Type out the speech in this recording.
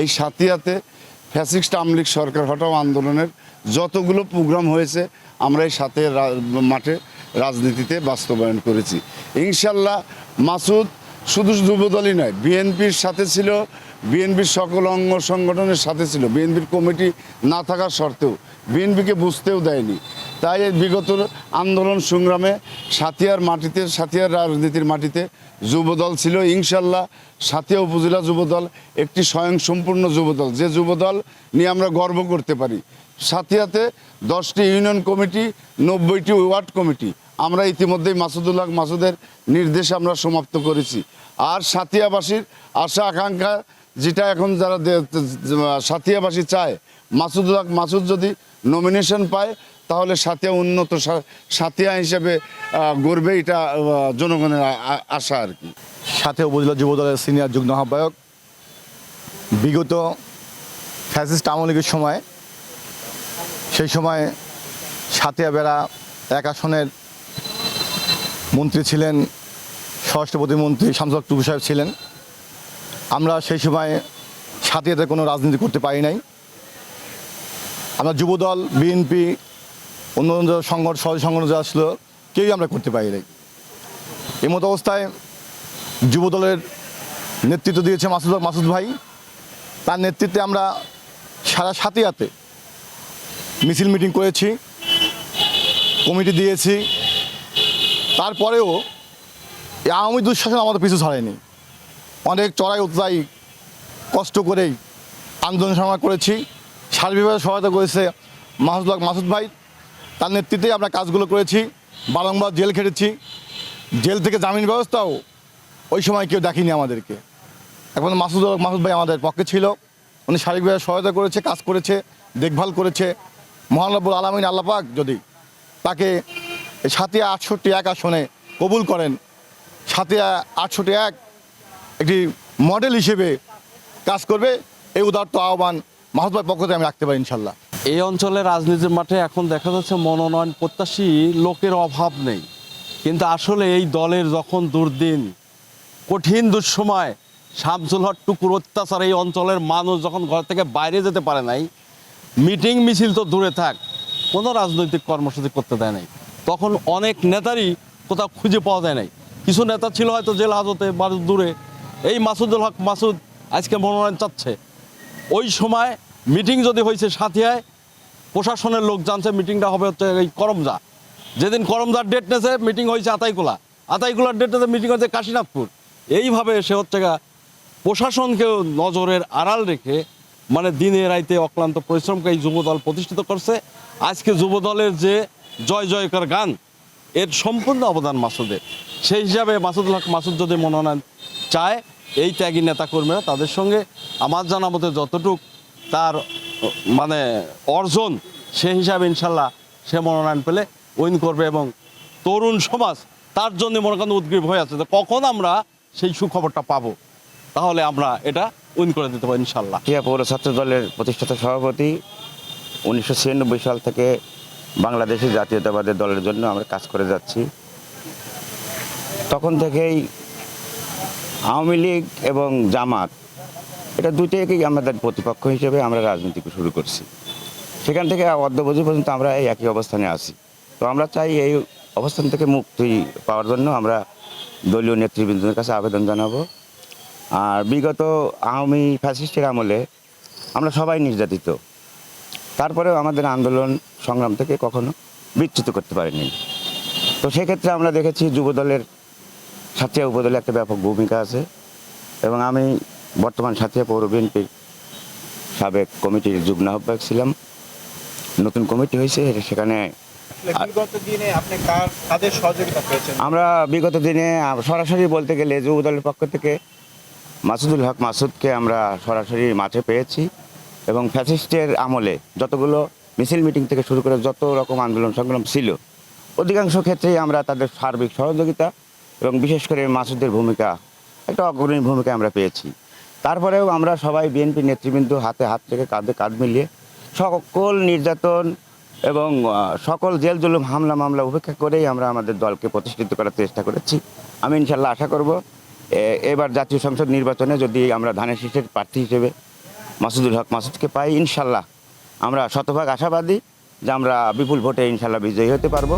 এই সাতিয়াতে ফ্যাসিস্ট আমলিক সরকার হটাও আন্দোলনের যতগুলো প্রোগ্রাম হয়েছে, আমরা এই সাথে মাঠে রাজনীতিতে বাস্তবায়ন করেছি। ইনশাল্লাহ মাসুদ শুধু যুবদলই নয়, বিএনপির সাথে ছিল, বিএনপির সকল অঙ্গ সংগঠনের সাথে ছিল, বিএনপির কমিটি না থাকা সত্ত্বেও বিএনপিকে বুঝতেও দেয়নি। তাই বিগত আন্দোলন সংগ্রামে সাথিয়ার মাটিতে, সাথিয়ার রাজনীতির মাটিতে যুবদল ছিল। ইনশাল্লাহ সাথিয়া উপজেলা যুবদল একটি স্বয়ংসম্পূর্ণ যুবদল। যে যুবদল নিয়ে আমরা গর্ব করতে পারি। সাথিয়াতে দশটি ইউনিয়ন কমিটি, নব্বইটি ওয়ার্ড কমিটি। আমরা ইতিমধ্যেই মাসুদুল্লাহ মাসুদের নির্দেশে আমরা সমাপ্ত করেছি। আর সাথিয়াবাসীর আশা আকাঙ্ক্ষা যেটা এখন যারা সাথিয়াবাসী চায় মাসুদুল্লাহ মাসুদ যদি নমিনেশন পায়, তাহলে সাথিয়া উন্নত সাথিয়া হিসেবে গড়বে এটা জনগণের আশা আর কি। সাথে উপজেলা যুব দলের সিনিয়র যুগ্ম আহ্বায়ক, বিগত ফ্যাসিস্ট আওয়ামী লীগের সময়, সেই সময় সাতিয়া বেড়া এক আসনের মন্ত্রী ছিলেন, স্বরাষ্ট্র প্রতিমন্ত্রী শামসুল টুকু সাহেব ছিলেন। আমরা সেই সময় সাথিয়াতে কোনো রাজনীতি করতে পারি নাই। আমরা যুবদল, বিএনপি অন্য অন্য সংগঠন সহজ সংগঠন যা আসলো কেউই আমরা করতে পারি নাই। এই মতো অবস্থায় যুবদলের নেতৃত্ব দিয়েছে মাসুদ মাসুদ ভাই। তার নেতৃত্বে আমরা সারা সাথিয়াতে মিছিল মিটিং করেছি, কমিটি দিয়েছি। তারপরেও আওয়ামী দুঃশাসন আমাদের পিছু ছাড়েনি। অনেক চড়াই উতরাই কষ্ট করেই আন্দোলন সংগ্রাম করেছি। সার্বিকভাবে সহায়তা করেছে মাসুদ মাসুদ ভাই। তার নেতৃত্বে আমরা কাজগুলো করেছি, বারংবার জেল খেটেছি। জেল থেকে জামিন ব্যবস্থাও ওই সময় কেউ দেখেনি আমাদেরকে। এখন মাসুদ মাসুদ ভাই আমাদের পক্ষে ছিল। উনি শারীরিকভাবে সহায়তা করেছে, কাজ করেছে, দেখভাল করেছে। মহানব্বুল আলমিন আল্লাপাক যদি তাকে সাতিয়া আটষট্টি এক আসনে কবুল করেন, সাতিয়া আটষট্টি এক একটি মডেল হিসেবে কাজ করবে, এই উদার্ত আহ্বান ভাইয়ের পক্ষ থেকে আমি রাখতে পারি, ইনশাল্লাহ। এই অঞ্চলের রাজনীতির মাঠে এখন দেখা যাচ্ছে মনোনয়ন প্রত্যাশী লোকের অভাব নেই। কিন্তু আসলে এই দলের যখন দুর্দিন, কঠিন দুঃসময়, শামসুল টুকুর অত্যাচার এই অঞ্চলের মানুষ যখন ঘর থেকে বাইরে যেতে পারে নাই, মিটিং মিছিল তো দূরে থাক, কোনো রাজনৈতিক কর্মসূচি করতে দেয় নাই। তখন অনেক নেতারই কোথাও খুঁজে পাওয়া যায় নাই। কিছু নেতা ছিল হয়তো জেল হাজতে বা দূরে। এই মাসুদুল হক মাসুদ আজকে মনোনয়ন চাচ্ছে। ওই সময় মিটিং যদি হয়েছে সাথিয়ায়, প্রশাসনের লোক জানছে মিটিংটা হবে হচ্ছে এই করমজা। যেদিন করমজার ডেট নেছে, মিটিং হয়েছে আতাইকুলা। আতাইকুলার ডেট নেছে মিটিং হয়েছে কাশীনাথপুর। এইভাবে সে হচ্ছে প্রশাসনকেও নজরের আড়াল রেখে মানে দিনে রাইতে অক্লান্ত পরিশ্রমকে এই যুবদল প্রতিষ্ঠিত করছে। আজকে যুবদলের যে জয় জয়কার গান, এর সম্পূর্ণ অবদান মাসুদের। সেই হিসাবে মাসুদুল হক মাসুদ যদি মনোনয়ন চায় এই ত্যাগী নেতা কর্মীরা তাদের সঙ্গে আমার জানা মতে যতটুক তার মানে অর্জন, সে হিসাবে ইনশাল্লাহ সে মনোনয়ন পেলে উইন করবে এবং তরুণ সমাজ তার জন্য মনে করেন উদ্গ্রীব হয়ে আছে কখন আমরা সেই সুখবরটা পাবো। তাহলে আমরা এটা উইন করে দিতে পারি ইনশাল্লাহ। টিয়া পৌর ছাত্র দলের প্রতিষ্ঠাতা সভাপতি, উনিশশো ছিয়ানব্বই সাল থেকে বাংলাদেশি জাতীয়তাবাদের দলের জন্য আমরা কাজ করে যাচ্ছি। তখন থেকেই আওয়ামী লীগ এবং জামাত, এটা দুইটাকেই আমাদের প্রতিপক্ষ হিসেবে আমরা রাজনীতি শুরু করছি। সেখান থেকে অদ্যবধি পর্যন্ত আমরা এই একই অবস্থানে আছি। তো আমরা চাই এই অবস্থান থেকে মুক্তি পাওয়ার জন্য আমরা দলীয় নেতৃবৃন্দের কাছে আবেদন জানাব। আর বিগত আওয়ামী ফ্যাসিস্টের আমলে আমরা সবাই নির্যাতিত। তারপরেও আমাদের আন্দোলন সংগ্রাম থেকে কখনো বিচ্যুত করতে পারিনি। তো সেক্ষেত্রে আমরা দেখেছি যুবদলের সাথিয়া উপদলে একটা ব্যাপক ভূমিকা আছে এবং আমি বর্তমান সাথিয়া পৌর বিএনপির সাবেক কমিটির যুগ্ম আহ্বায়ক ছিলাম। নতুন কমিটি হয়েছে সেখানে আমরা বিগত দিনে সরাসরি বলতে গেলে যুব দলের পক্ষ থেকে মাসুদুল হক মাসুদকে আমরা সরাসরি মাঠে পেয়েছি এবং ফ্যাসিস্টের আমলে যতগুলো মিছিল মিটিং থেকে শুরু করে যত রকম আন্দোলন সংগ্রাম ছিল অধিকাংশ ক্ষেত্রেই আমরা তাদের সার্বিক সহযোগিতা এবং বিশেষ করে মাসুদের ভূমিকা, একটা অগ্রণী ভূমিকা আমরা পেয়েছি। তারপরেও আমরা সবাই বিএনপি নেতৃবৃন্দ হাতে হাত থেকে কাঁধে কাঁধ মিলিয়ে সকল নির্যাতন এবং সকল জেল জুলুম, হামলা মামলা উপেক্ষা করেই আমরা আমাদের দলকে প্রতিষ্ঠিত করার চেষ্টা করেছি। আমি ইনশাল্লাহ আশা করব এবার জাতীয় সংসদ নির্বাচনে যদি আমরা ধানের শীষের প্রার্থী হিসেবে মাসুদুল হক মাসুদকে পাই ইনশাল্লাহ আমরা শতভাগ আশাবাদী যে আমরা বিপুল ভোটে ইনশাল্লাহ বিজয়ী হতে পারব।